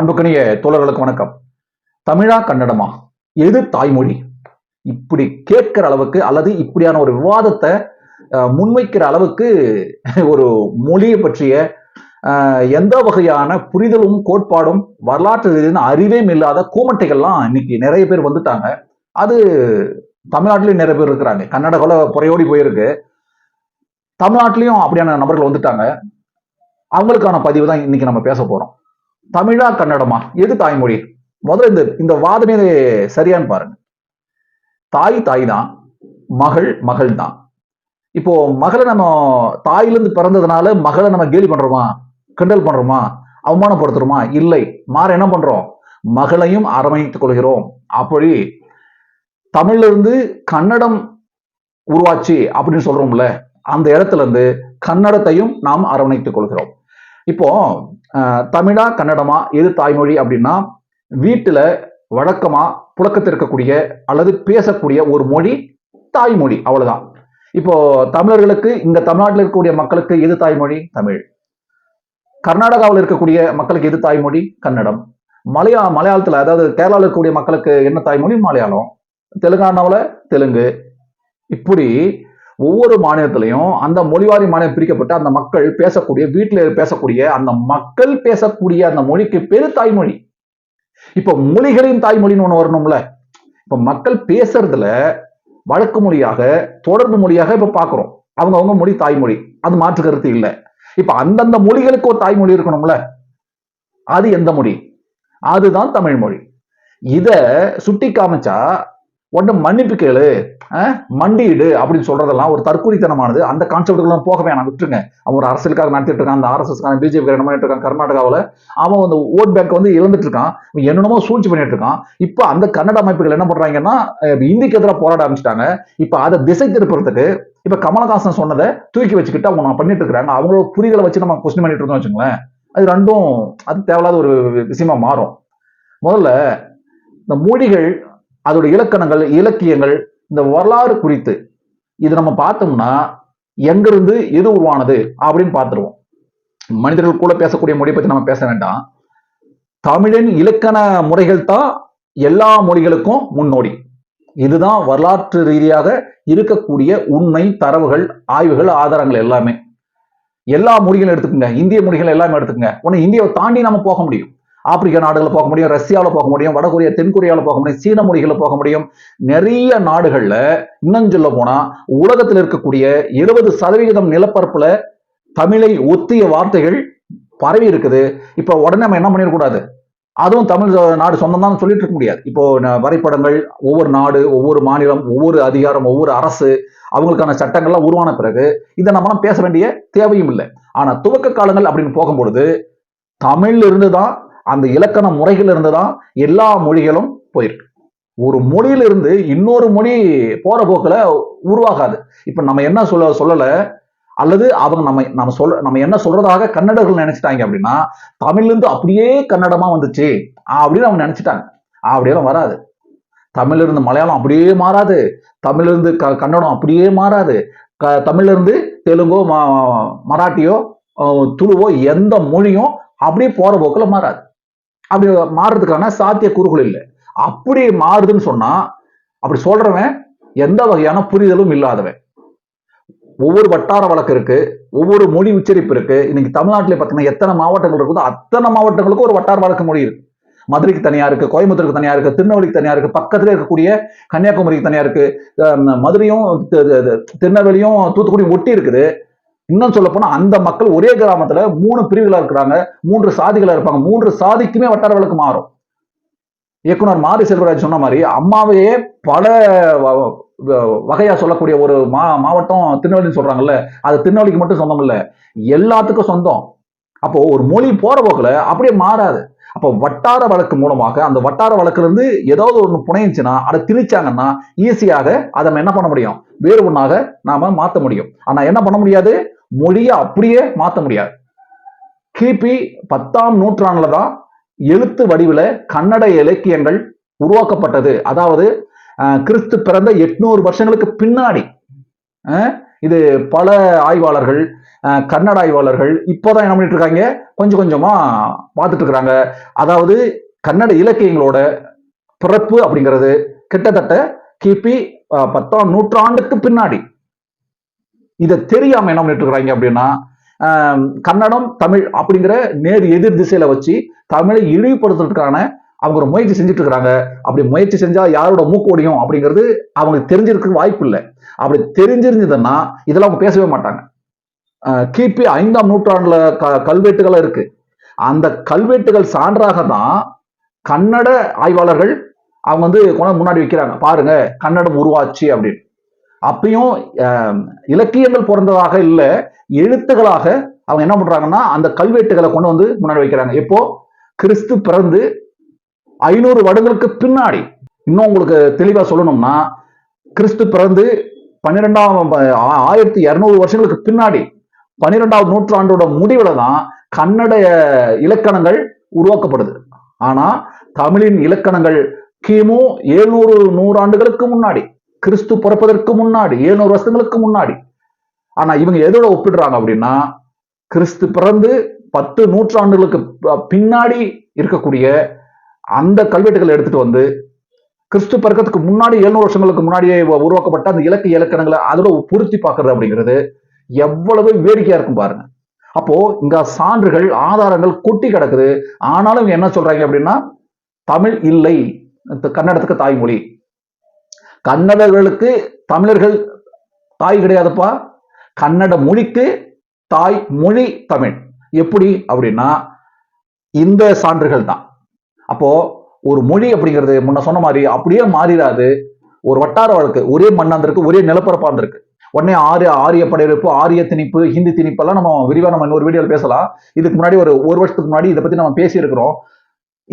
அன்புக்கணிய தோழர்களுக்கு வணக்கம். தமிழா கன்னடமா? எது தாய்மொழி? இப்படி கேட்கிற அளவுக்கு அல்லது இப்படியான ஒரு விவாதத்தை முன்வைக்கிற அளவுக்கு ஒரு மொழியை பற்றிய எந்த வகையான புரிதலும் கோட்பாடும் வரலாற்று ரீதியான அறிவே இல்லாத கூமட்டைகள்லாம் இன்னைக்கு நிறைய பேர் வந்துட்டாங்க. அது தமிழ்நாட்டிலையும் நிறைய பேர் இருக்கிறாங்க. கன்னட குறையோடி புறையோடி போயிருக்கு. தமிழ்நாட்டிலையும் அப்படியான நபர்கள் வந்துட்டாங்க. அவங்களுக்கான பதிவு தான் இன்னைக்கு நம்ம பேச போறோம். தமிழா கன்னடமா? எது தாய்மொழி? முதல்ல இந்த இந்த வாதமே சரியான்னு பாருங்க. தாய் தாய் தான் மகள் மகள் தான் இப்போ மகளை நம்ம தாயிலிருந்து பிறந்ததுனால மகளை நம்ம கேலி பண்றோமா? கிண்டல் பண்றோமா? அவமானப்படுத்துறோமா? இல்லை. மாற என்ன பண்றோம்? மகளையும் அரவணைத்துக் கொள்கிறோம். அப்படி தமிழ்ல இருந்து கன்னடம் உருவாச்சு அப்படின்னு சொல்றோம்ல அந்த இடத்துல இருந்து கன்னடத்தையும் நாம் அரவணைத்துக் கொள்கிறோம். இப்போ தமிழா கன்னடமா எது தாய்மொழி அப்படின்னா வீட்டில் வழக்கமாக புழக்கத்தில் இருக்கக்கூடிய அல்லது பேசக்கூடிய ஒரு மொழி தாய்மொழி அவ்வளோதான் இப்போ தமிழர்களுக்கு இந்த தமிழ்நாட்டில் இருக்கக்கூடிய மக்களுக்கு எது தாய்மொழி? தமிழ். கர்நாடகாவில் இருக்கக்கூடிய மக்களுக்கு எது தாய்மொழி? கன்னடம். மலையா மலையாளத்தில் அதாவது கேரளாவில் இருக்கக்கூடிய மக்களுக்கு என்ன தாய்மொழி? மலையாளம். தெலுங்கானாவில் தெலுங்கு. இப்படி ஒவ்வொரு மாநிலத்திலையும் அந்த மொழிவாரி மாநிலம் பிரிக்கப்பட்ட அந்த மக்கள் பேசக்கூடிய வீட்டில் பேசக்கூடிய அந்த மக்கள் பேசக்கூடிய அந்த மொழிக்கு பேரு தாய்மொழி. இப்ப மொழிகளின் தாய்மொழின்னு ஒண்ணு வரணும்ல. இப்ப மக்கள் பேசுறதுல வழக்கு மொழியாக தொடர்பு மொழியாக இப்ப பாக்குறோம். அவங்க அவங்க மொழி தாய்மொழி. அது மாற்று கருத்து இல்லை. இப்ப அந்தந்த மொழிகளுக்கு ஒரு தாய்மொழி இருக்கணும்ல. அது எந்த மொழி? அதுதான் தமிழ் மொழி. இத சுட்டி காமிச்சா உடனே மன்னிப்பு கேளு. மண்டியிடு அப்படின்னு சொல்றதெல்லாம் ஒரு தற்கொலைத்தனமானது. அந்த கான்செப்டுக்கெல்லாம் போக வேணாம் விட்டுருங்க. அவன் ஒரு அரசியலுக்காக நடத்திட்டு இருக்கான் அந்த ஆர்எஸ்எஸ்க்கான பிஜேபி என்ன பண்ணிட்டு இருக்கான் கர்நாடகாவில் அவன் அந்த ஓட் பேங்க் வந்து இழந்துட்டு இருக்கான். என்னென்னமோ சூழ்ச்சி பண்ணிட்டு இருக்கான். இப்போ அந்த கன்னட அமைப்புகள் என்ன பண்றாங்கன்னா இந்திக்கு எதிராக போராட ஆரம்பிச்சிட்டாங்க. இப்போ அதை திசை திருப்புறதுக்கு இப்ப கமலஹாசன் சொன்னதை தூக்கி வச்சுக்கிட்டு அவங்க நான் பண்ணிட்டு இருக்காங்க அவங்களோட புரிதலை வச்சு நம்ம கொஸ்டின் பண்ணிட்டு இருந்தோம் வச்சுங்களேன் அது ரெண்டும் அது தேவையில்லாத ஒரு விஷயமா மாறும். முதல்ல இந்த மொழிகள் அதோட இலக்கணங்கள் இலக்கியங்கள் இந்த வரலாறு குறித்து இது நம்ம பார்த்தோம்னா எங்கிருந்து எது உருவானது அப்படின்னு பார்த்துருவோம். மனிதர்கள் கூட பேசக்கூடிய மொழியை பத்தி நம்ம பேச வேண்டாம். தமிழின் இலக்கண முறைகள் தான் எல்லா மொழிகளுக்கும் முன்னோடி. இதுதான் வரலாற்று ரீதியாக இருக்கக்கூடிய உண்மை தரவுகள் ஆய்வுகள் ஆதாரங்கள் எல்லாமே. எல்லா மொழிகளும் எடுத்துக்கோங்க. இந்திய மொழிகள் எல்லாமே எடுத்துக்கோங்க. ஒன்று இந்தியாவை தாண்டி நம்ம போக முடியும். ஆப்பிரிக்க நாடுகளில் போக முடியும் ரஷ்யாவில் போக முடியும் வடகொரியா தென்கொரியாவில் போக முடியும் சீன மொழிகளில் போக முடியும். நிறைய நாடுகளில் இன்னும் சொல்ல போனால் உலகத்தில் இருக்கக்கூடிய இருபது சதவிகிதம் நிலப்பரப்பில் தமிழை ஒத்திய வார்த்தைகள் பரவி இருக்குது. இப்போ உடனே நம்ம என்ன பண்ணிடக்கூடாது அதுவும் தமிழ் நாடு சொந்தம் தான் சொல்லிட்டு இருக்க முடியாது. இப்போ வரைபடங்கள் ஒவ்வொரு நாடு ஒவ்வொரு மாநிலம் ஒவ்வொரு அதிகாரம் ஒவ்வொரு அரசு அவங்களுக்கான சட்டங்கள்லாம் உருவான பிறகு இதை நம்மலாம் பேச வேண்டிய தேவையும் இல்லை. ஆனால் துவக்க காலங்கள் அப்படின்னு போகும்பொழுது தமிழ்ல இருந்து தான் அந்த இலக்கண முறைகள் இருந்து தான் எல்லா மொழிகளும் போயிருக்கு. ஒரு மொழியிலிருந்து இன்னொரு மொழி போற போக்கில் உருவாகாது. இப்ப நம்ம என்ன சொல்ல சொல்லல? அல்லது அவங்க நம்ம நம்ம சொல்ல நம்ம என்ன சொல்றதாக கன்னடர்கள் நினைச்சிட்டாங்க அப்படின்னா தமிழ்லேருந்து அப்படியே கன்னடமா வந்துச்சு அப்படின்னு அவங்க நினைச்சிட்டாங்க. அப்படியெல்லாம் வராது. தமிழ்ல இருந்து மலையாளம் அப்படியே மாறாது. தமிழ்லேருந்து க கன்னடம் அப்படியே மாறாது. க தமிழ்ல இருந்து தெலுங்கோ ம- மராட்டியோ துளுவோ எந்த மொழியும் அப்படியே போற போக்கில் மாறாது. அப்படி மாறுறதுக்கான சாத்திய கூறுகள் இல்லை. அப்படி மாறுதுன்னு சொன்னா அப்படி சொல்றவன் எந்த வகையான புரிதலும் இல்லாதவன். ஒவ்வொரு வட்டார வழக்கு இருக்கு ஒவ்வொரு மொழி உச்சரிப்பு இருக்கு. இன்னைக்கு தமிழ்நாட்டிலே பார்த்தீங்கன்னா எத்தனை மாவட்டங்கள் இருக்குதோ அத்தனை மாவட்டங்களுக்கும் ஒரு வட்டார வழக்கு மொழி இருக்கு. மதுரைக்கு தனியா இருக்கு கோயம்புத்தூருக்கு தனியா இருக்கு திருநெல்வேலிக்கு தனியா இருக்கு பக்கத்துல இருக்கக்கூடிய கன்னியாகுமரிக்கு தனியா இருக்கு மதுரையும் திருநெல்வேலியும் தூத்துக்குடியும் ஒட்டி இருக்குது. இன்னும் சொல்ல போனா அந்த மக்கள் ஒரே கிராமத்துல மூணு பிரிவுகளா இருக்கிறாங்க. மூன்று சாதிகளா இருப்பாங்க. மூன்று சாதிக்குமே வட்டார வழக்கு மாறும். இயக்குனர் மாரி செல்வராஜ் சொன்ன மாதிரி அம்மாவையே பல வ- வகையா சொல்லக்கூடிய ஒரு மா மாவட்டம் திருநெல்வேலின்னு சொல்றாங்கல்ல. அது திருநெல்வேலிக்கு மட்டும் சொந்தம் இல்ல. எல்லாத்துக்கும் சொந்தம். அப்போ ஒரு மொழி போற போக்குல அப்படியே மாறாது. அப்போ வட்டார வழக்கு மூலமாக அந்த வட்டார வழக்குல இருந்து ஏதாவது ஒன்று புனைஞ்சுன்னா அதை திணிச்சாங்கன்னா ஈஸியாக அதை நம்ம என்ன பண்ண முடியும்? வேறு ஒன்றாக நாம மாற்ற முடியும். ஆனா என்ன பண்ண முடியாது? மொழியை அப்படியே மாற்ற முடியாது. கிபி பத்தாம் நூற்றாண்டுல தான் எழுத்து வடிவில் கன்னட இலக்கியங்கள் உருவாக்கப்பட்டது. அதாவது கிறிஸ்து பிறந்த எட்நூறு வருஷங்களுக்கு பின்னாடி இது பல ஆய்வாளர்கள் கன்னட ஆய்வாளர்கள் இப்போதான் என்ன பண்ணிட்டு இருக்காங்க? கொஞ்சம் கொஞ்சமா பார்த்துட்டு இருக்கிறாங்க அதாவது கன்னட இலக்கியங்களோட பிறப்பு அப்படிங்கிறது கிட்டத்தட்ட கிபி பத்தாம் நூற்றாண்டுக்கு பின்னாடி. இதை தெரியாம என்ன பண்ணிட்டு இருக்கிறாங்க அப்படின்னா கன்னடம் தமிழ் அப்படிங்கிற நேர் எதிர் திசையில வச்சு தமிழை இழிவுபடுத்துறதுக்கான அவங்க ஒரு முயற்சி செஞ்சுட்டு இருக்கிறாங்க. அப்படி முயற்சி செஞ்சா யாரோட மூக்கோடியும் அப்படிங்கிறது அவங்களுக்கு தெரிஞ்சிருக்க வாய்ப்பு இல்லை. அப்படி தெரிஞ்சிருந்ததுன்னா இதெல்லாம் அவங்க பேசவே மாட்டாங்க. கிபி ஐந்தாம் நூற்றாண்டுல க கல்வெட்டுகள் இருக்கு. அந்த கல்வெட்டுகள் சான்றாக தான் கன்னட ஆய்வாளர்கள் அவங்க வந்து கொண்டாந்து முன்னாடி வைக்கிறாங்க. பாருங்க கன்னடம் உருவாச்சு அப்படின்னு. அப்பயும் இலக்கியங்கள் பிறந்ததாக இல்லை எழுத்துக்களாக அவங்க என்ன பண்றாங்கன்னா அந்த கல்வெட்டுகளை கொண்டு வந்து முன்னாடி வைக்கிறாங்க. எப்போ? கிறிஸ்து பிறந்து ஐநூறு வருடங்களுக்கு பின்னாடி. இன்னும் உங்களுக்கு தெளிவா சொல்லணும்னா கிறிஸ்து பிறந்து பன்னிரெண்டாம் ஆயிரத்தி இரநூறு வருஷங்களுக்கு பின்னாடி பன்னிரெண்டாவது நூற்றாண்டோட முடிவுல தான் கன்னட இலக்கணங்கள் உருவாக்கப்படுது. ஆனா தமிழின் இலக்கணங்கள் கிமு எழுநூறு நூறாண்டுகளுக்கு முன்னாடி. கிறிஸ்து பிறப்பதற்கு முன்னாடி ஏழுநூறு வருஷங்களுக்கு முன்னாடி. ஆனா இவங்க எதோட ஒப்பிடுறாங்க அப்படின்னா கிறிஸ்து பிறந்து பத்து நூற்றாண்டுகளுக்கு பின்னாடி இருக்கக்கூடிய அந்த கல்வெட்டுகளை எடுத்துட்டு வந்து கிறிஸ்து பிறக்கிறதுக்கு முன்னாடி எழுநூறு வருஷங்களுக்கு முன்னாடியே உருவாக்கப்பட்ட அந்த இலக்கிய இலக்கணங்களை அதோட பொருத்தி பார்க்கறது அப்படிங்கிறது எவ்வளவு வேடிக்கையா இருக்கும் பாருங்க. அப்போ இங்க சான்றுகள் ஆதாரங்கள் கொட்டி கிடக்குது. ஆனாலும் இவங்க என்ன சொல்றாங்க அப்படின்னா தமிழ் இல்லை. கன்னடத்துக்கு தாய்மொழி. கன்னடர்களுக்கு தமிழர்கள் தாய் கிடையாதுப்பா. கன்னட மொழிக்கு தாய் மொழி தமிழ். எப்படி? அப்படின்னா இந்த சான்றுகள் தான். அப்போ ஒரு மொழி அப்படிங்கிறது முன்ன சொன்ன மாதிரி அப்படியே மாறிடாது. ஒரு வட்டார வழக்கு ஒரே மண்ணாந்திருக்கு ஒரே நிலப்பரப்பா இருந்திருக்கு. உடனே ஆரிய ஆரிய படையெடுப்பு ஆரிய திணிப்பு ஹிந்தி திணிப்பெல்லாம் நம்ம விரிவாக நம்ம இன்னொரு வீடியோவில் பேசலாம். இதுக்கு முன்னாடி ஒரு ஒரு வருஷத்துக்கு முன்னாடி இதை பத்தி நம்ம பேசியிருக்கிறோம்.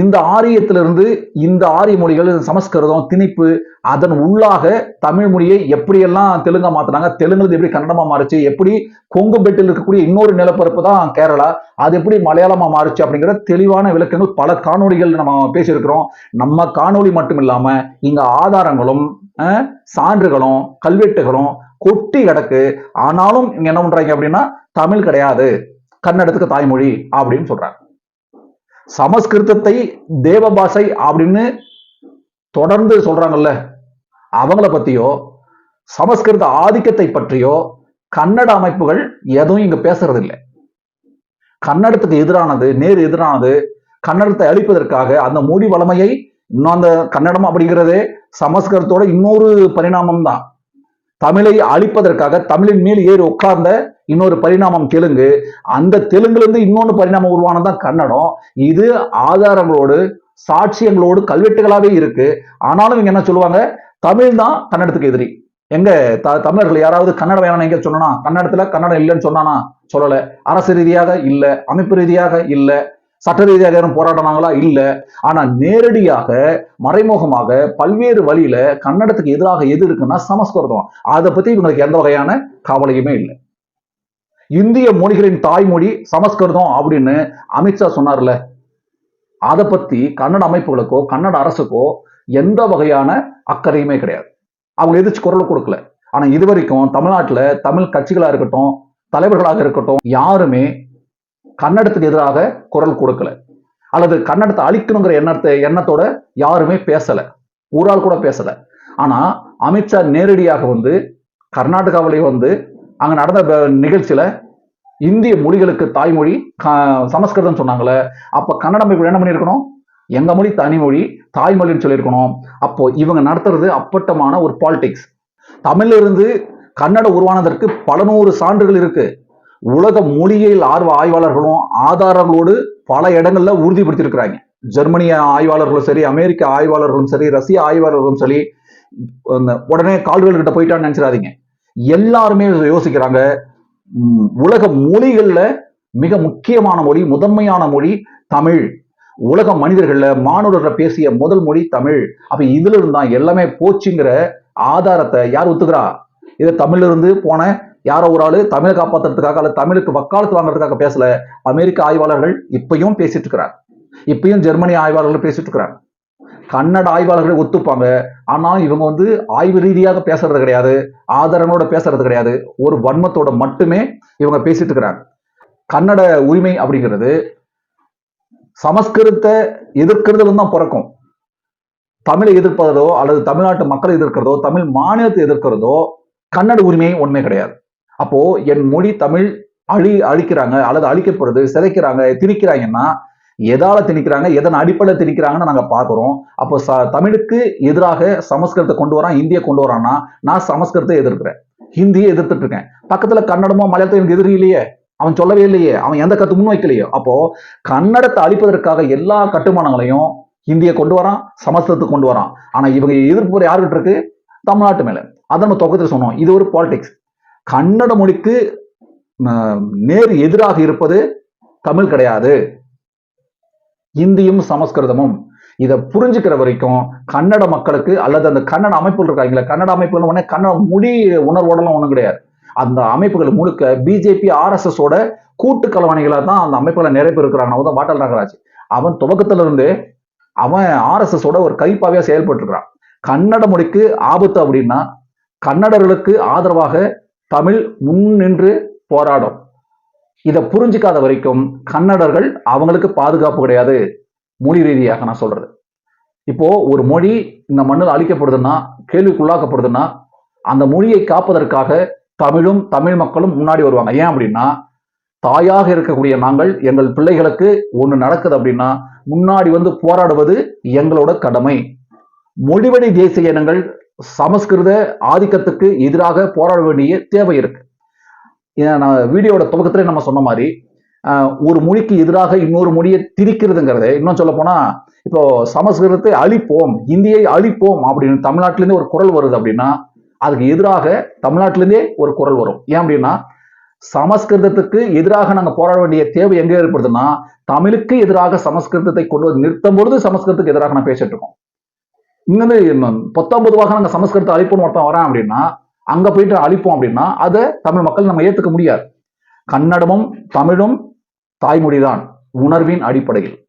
இந்த ஆரியத்திலிருந்து இந்த ஆரிய மொழிகள் சமஸ்கிருதம் திணிப்பு அதன் உள்ளாக தமிழ் மொழியை எப்படியெல்லாம் தெலுங்கா மாத்தினாங்க தெலுங்குல எப்படி கன்னடமா மாறுச்சு எப்படி கொங்கு பெட்டில் இருக்கக்கூடிய இன்னொரு நிலப்பரப்பு தான் கேரளா அது எப்படி மலையாளமா மாறுச்சு அப்படிங்கிற தெளிவான விளக்கங்கள் பல காணொளிகள் நம்ம பேசியிருக்கிறோம். நம்ம காணொளி மட்டும் இல்லாம இங்க ஆதாரங்களும் சான்றுகளும் கல்வெட்டுகளும் கொட்டி கிடக்கு. ஆனாலும் இங்க என்ன பண்றாங்க அப்படின்னா தமிழ் கிடையாது. கன்னடத்துக்கு தாய்மொழி அப்படின்னு சொல்றாங்க. சமஸ்கிருதத்தை தேவ பாஷை அப்படின்னு தொடர்ந்து சொல்றாங்கல்ல அவங்கள பத்தியோ சமஸ்கிருத ஆதிக்கத்தை பற்றியோ கன்னட அமைப்புகள் எதுவும் இங்க பேசுறது இல்லை கன்னடத்துக்கு எதிரானது நேர் எதிரானது கன்னடத்தை அழிப்பதற்காக அந்த மொழி வளமையை இன்னும் அந்த கன்னடம் அப்படிங்கிறதே சமஸ்கிருதத்தோட இன்னொரு பரிணாமம் தான் தமிழை அழிப்பதற்காக தமிழின் மேல் ஏறி உட்கார்ந்த இன்னொரு பரிணாமம் தெலுங்கு. அந்த தெலுங்குல இருந்து இன்னொன்று பரிணாமம் உருவானதான் கன்னடம். இது ஆதாரங்களோடு சாட்சியங்களோடு கல்வெட்டுகளாகவே இருக்கு. ஆனாலும் இவங்க என்ன சொல்லுவாங்க? தமிழ் தான் கன்னடத்துக்கு எதிரி. எங்க த- தமிழர்கள் யாராவது கன்னடம் வேணாம் எங்க சொன்னா கன்னடத்துல கன்னடம் இல்லைன்னு சொன்னானா சொல்லல. அரசு ரீதியாக இல்ல அமைப்பு ரீதியாக இல்ல சட்ட ரீதியாக யாரும் போராடினாங்களா? இல்ல. ஆனா நேரடியாக மறைமுகமாக பல்வேறு வழியில கன்னடத்துக்கு எதிராக எது இருக்குன்னா சமஸ்கிருதம். அதை பத்தி இவங்களுக்கு எந்த வகையான கவலையுமே இல்லை. இந்திய மொழிகளின் தாய்மொழி சமஸ்கிருதம் அப்படின்னு அமித்ஷா சொன்னார்ல. அதை பத்தி கன்னட அமைப்புகளுக்கோ கன்னட அரசுக்கோ எந்த வகையான அக்கறையுமே கிடையாது. அவங்க எதிர்த்து குரல் கொடுக்கல. ஆனா இது வரைக்கும் தமிழ்நாட்டுல தமிழ் கட்சிகளா இருக்கட்டும் தலைவர்களாக இருக்கட்டும் யாருமே கன்னடத்துக்கு எதிராக குரல் கொடுக்கல. அல்லது கன்னடத்தை அழிக்கணுங்கிற எண்ணத்தை எண்ணத்தோட யாருமே பேசல. ஒரு ஆள் கூட பேசல. ஆனா அமித்ஷா நேரடியாக வந்து கர்நாடகாவிலேயே வந்து அங்க நடந்த நிகழ்ச்சியில இந்திய மொழிகளுக்கு தாய்மொழி க- சமஸ்கிருதம் சொன்னாங்களே அப்ப கன்னடம் இப்ப என்ன பண்ணியிருக்கணும்? எங்க மொழி தனிமொழி தாய்மொழின்னு சொல்லியிருக்கணும். அப்போ இவங்க நடத்துறது அப்பட்டமான ஒரு பாலிடிக்ஸ் தமிழ்ல இருந்து கன்னட உருவானதற்கு பல நூறு சான்றுகள் இருக்கு. உலக மொழியியல் ஆர்வ ஆய்வாளர்களும் ஆதாரங்களோடு பல இடங்கள்ல உறுதிப்படுத்தியிருக்கிறாங்க. ஜெர்மனிய ஆய்வாளர்களும் சரி அமெரிக்க ஆய்வாளர்களும் சரி ரஷ்ய ஆய்வாளர்களும் சரி உடனே கால்வெல் கிட்ட போயிட்டான்னு நினைச்சிடாதீங்க. எல்லாருமே யோசிக்கிறாங்க. உலக மொழிகள்ல மிக முக்கியமான மொழி முதன்மையான மொழி தமிழ். உலக மனிதர்கள்ல மானுடர்கள் பேசிய முதல் மொழி தமிழ். அப்ப இதுல இருந்தான் எல்லாமே போச்சுங்கிற ஆதாரத்தை யார் ஒத்துக்கிறா? இது தமிழ்ல இருந்து போன யாரோ ஒரு ஆளு தமிழை காப்பாத்துறதுக்காக அல்லது தமிழுக்கு வக்காலத்து வாங்குறதுக்காக பேசல. அமெரிக்க ஆய்வாளர்கள் இப்பயும் பேசிட்டு இருக்கிறார். இப்பயும் ஜெர்மனி ஆய்வாளர்கள் பேசிட்டு இருக்கிறாங்க கன்னட ஆய்வாளர்கள் ஒத்துப்பாங்க. ஆனா இவங்க வந்து ஆய்வு ரீதியாக பேசுறது கிடையாது. ஆதரனோட பேசுறது கிடையாது. ஒரு வன்மத்தோட மட்டுமே இவங்க பேசிட்டு இருக்கிறாங்க. கன்னட உரிமை அப்படிங்கிறது சமஸ்கிருதத்தை எதிர்க்கிறதுல தான் பிறக்கும். தமிழை எதிர்ப்பதோ அல்லது தமிழ்நாட்டு மக்களை எதிர்க்கிறதோ தமிழ் மாநிலத்தை எதிர்க்கிறதோ கன்னட உரிமை ஒண்ணுமே கிடையாது. அப்போ என் மொழி தமிழ் அழி அழிக்கிறாங்க அல்லது அழிக்கப்படுது சிதைக்கிறாங்க திணிக்கிறாங்கன்னா எதால திணிக்கிறாங்க எதன் அடிப்படையில் திணிக்கிறாங்கன்னு நாங்க பார்க்குறோம் அப்போ ச தமிழுக்கு எதிராக சமஸ்கிருதத்தை கொண்டு வரான் இந்தியை கொண்டு வரான்னா நான் சமஸ்கிருதத்தை எதிர்க்கிறேன். ஹிந்தியை எதிர்த்துட்டு இருக்கேன். பக்கத்துல கன்னடமோ மலையாளத்தோ எனக்கு எதிரி இல்லையே. அவன் சொல்லவே இல்லையே. அவன் எந்த கருத்து முன்வைக்கலையோ. அப்போ கன்னடத்தை அழிப்பதற்காக எல்லா கட்டுமானங்களையும் ஹிந்தியை கொண்டு வரான் சமஸ்கிருதத்தை கொண்டு வரான். ஆனா இவங்க எதிர்ப்பு யாருக்கிட்ட இருக்கு? தமிழ்நாட்டு மேல. அதை நம்ம தொகுத்தில் சொன்னோம். இது ஒரு பாலிடிக்ஸ் கன்னட மொழிக்கு நேர் எதிராக இருப்பது தமிழ் கிடையாது. இந்தியும் சமஸ்கிருதமும். இதை புரிஞ்சுக்கிற வரைக்கும் கன்னட மக்களுக்கு அல்லது அந்த கன்னட அமைப்புகள் இருக்காங்களே கன்னட அமைப்புகள் உடனே கன்னட மொழி உணர்வோடலாம் ஒன்றும் கிடையாது. அந்த அமைப்புகள் முழுக்க பிஜேபி ஆர்எஸ்எஸோட கூட்டு கலவாணிகளா தான் அந்த அமைப்புகளை நிறைய பேர் இருக்கிறாங்க. அவன் தான் வாட்டல் நாகராஜ். அவன் துவக்கத்திலிருந்து அவன் ஆர்எஸ்எஸோட ஒரு கைப்பாவையா செயல்பட்டு இருக்கிறான் கன்னட மொழிக்கு ஆபத்து அப்படின்னா கன்னடர்களுக்கு ஆதரவாக தமிழ் முன் நின்று போராடும். இதை புரிஞ்சுக்காத வரைக்கும் கன்னடர்கள் அவங்களுக்கு பாதுகாப்பு கிடையாது. மொழி ரீதியாக நான் சொல்றது. இப்போ ஒரு மொழி இந்த மண்ணில் அழிக்கப்படுதுன்னா கேள்விக்குள்ளாக்கப்படுதுன்னா அந்த மொழியை காப்பதற்காக தமிழும் தமிழ் மக்களும் முன்னாடி வருவாங்க. ஏன் அப்படின்னா தாயாக இருக்கக்கூடிய நாங்கள் எங்கள் பிள்ளைகளுக்கு ஒண்ணு நடக்குது அப்படின்னா முன்னாடி வந்து போராடுவது எங்களோட கடமை. மொழிவழி தேசிய இனங்கள் சமஸ்கிருத ஆதிக்கத்துக்கு எதிராக போராட வேண்டிய தேவை இருக்கு. நான் வீடியோட துவக்கத்திலே நம்ம சொன்ன மாதிரி ஒரு மொழிக்கு எதிராக இன்னொரு மொழியை திரிக்கிறதுங்கிறது இன்னும் சொல்ல போனா இப்போ சமஸ்கிருதத்தை அழிப்போம் இந்தியை அழிப்போம் அப்படின்னு தமிழ்நாட்டிலேருந்து ஒரு குரல் வருது அப்படின்னா அதுக்கு எதிராக தமிழ்நாட்டிலேருந்தே ஒரு குரல் வரும். ஏன் அப்படின்னா சமஸ்கிருதத்துக்கு எதிராக நாங்கள் போராட வேண்டிய தேவை எங்கே ஏற்படுதுன்னா தமிழுக்கு எதிராக சமஸ்கிருதத்தை கொண்டு வந்து நிறுத்தும் பொழுது சமஸ்கிருதத்துக்கு எதிராக நான் பேசிட்டு இருக்கோம். இங்க வந்து நாங்கள் சமஸ்கிருதத்தை அழிப்போம்னு ஒருத்தன் வரான் அப்படின்னா அங்க போயிட்டு அழிப்போம் அப்படின்னா அதை தமிழ் மக்கள் நம்ம ஏத்துக்க முடியாது. கன்னடமும் தமிழும் தாய்மொழிதான் உணர்வின் அடிப்படையில்.